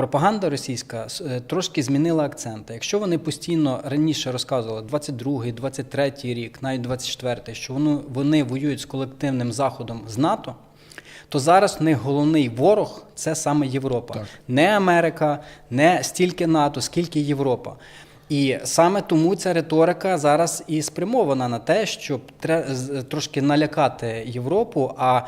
пропаганда російська е, трошки змінила акценти. Якщо вони постійно раніше розказували 22-й, 23-й рік, навіть 24-й, що вони, вони воюють з колективним заходом з НАТО. То зараз них головний ворог це саме Європа, Так. не Америка, не стільки НАТО, скільки Європа. І саме тому ця риторика зараз і спрямована на те, щоб трошки налякати Європу. А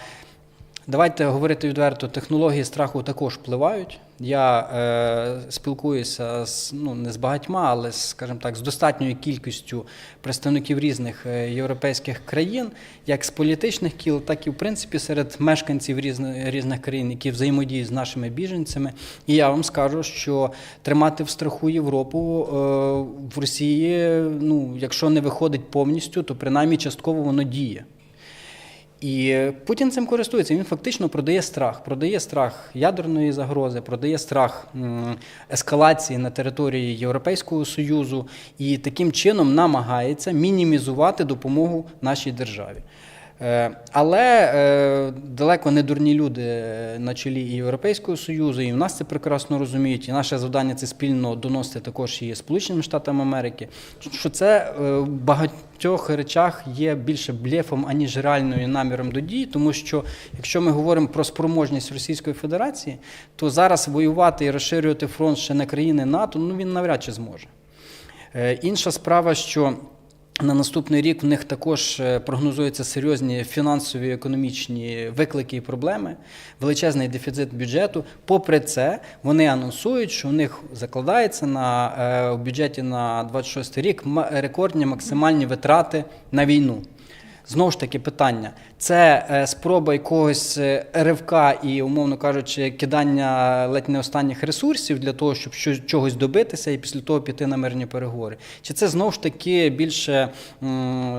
давайте говорити відверто, технології страху також впливають. Я е, спілкуюся з ну не з багатьма, але скажімо так, з достатньою кількістю представників різних е, європейських країн, як з політичних кіл, так і в принципі серед мешканців різних, різних країн, які взаємодіють з нашими біженцями. І я вам скажу, що тримати в страху Європу е, в Росії, ну якщо не виходить повністю, то принаймні частково воно діє. І Путін цим користується. Він фактично продає страх, продає страх ядерної загрози, продає страх ескалації на території Європейського Союзу і таким чином намагається мінімізувати допомогу нашій державі. Е, Але е, далеко не дурні люди е, на чолі і Європейського Союзу, і в нас це прекрасно розуміють. І наше завдання це спільно доносити також і Сполученим Штатам Америки, що це в багатьох речах є більше блефом, аніж реальною наміром до дій, тому що якщо ми говоримо про спроможність Російської Федерації, то зараз воювати і розширювати фронт ще на країни НАТО, ну він навряд чи зможе. Інша справа, що на наступний рік в них також е, прогнозуються серйозні фінансові економічні виклики і проблеми, величезний дефіцит бюджету. Попри це, вони анонсують, що у них закладається на е, в бюджеті на 26 рік рекордні максимальні витрати на війну. Знову ж таки, питання: це е, спроба якогось е, ривка і, умовно кажучи, кидання ледь не останніх ресурсів для того, щоб чогось добитися і після того піти на мирні переговори? Чи це знову ж таки більше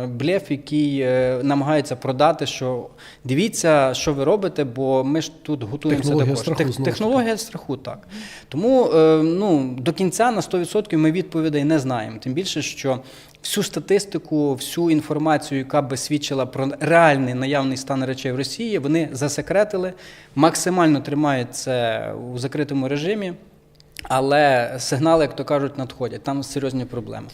блеф, який е, намагається продати, що дивіться, що ви робите, бо ми ж тут готуємося Технологія також. страху, технологія страху, так. Тому ну, до кінця на 100% ми відповідей не знаємо. Тим більше, що всю статистику, всю інформацію, яка би свідчила про реальний наявний стан речей в Росії, вони засекретили, максимально тримають це у закритому режимі. Але сигнали, як то кажуть, надходять. Там серйозні проблеми.